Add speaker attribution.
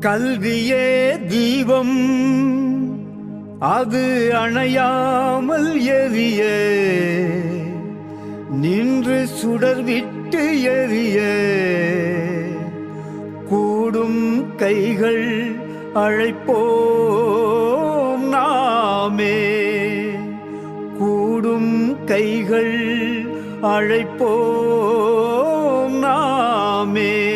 Speaker 1: கல்வியே தீபம். அது அணையாமல் எரிய. நின்று சுடர் விட்டு எரிய. கூடும் கைகள் அழைப்போம் நாமே. கூடும் கைகள் அழைப்போம் நாமே.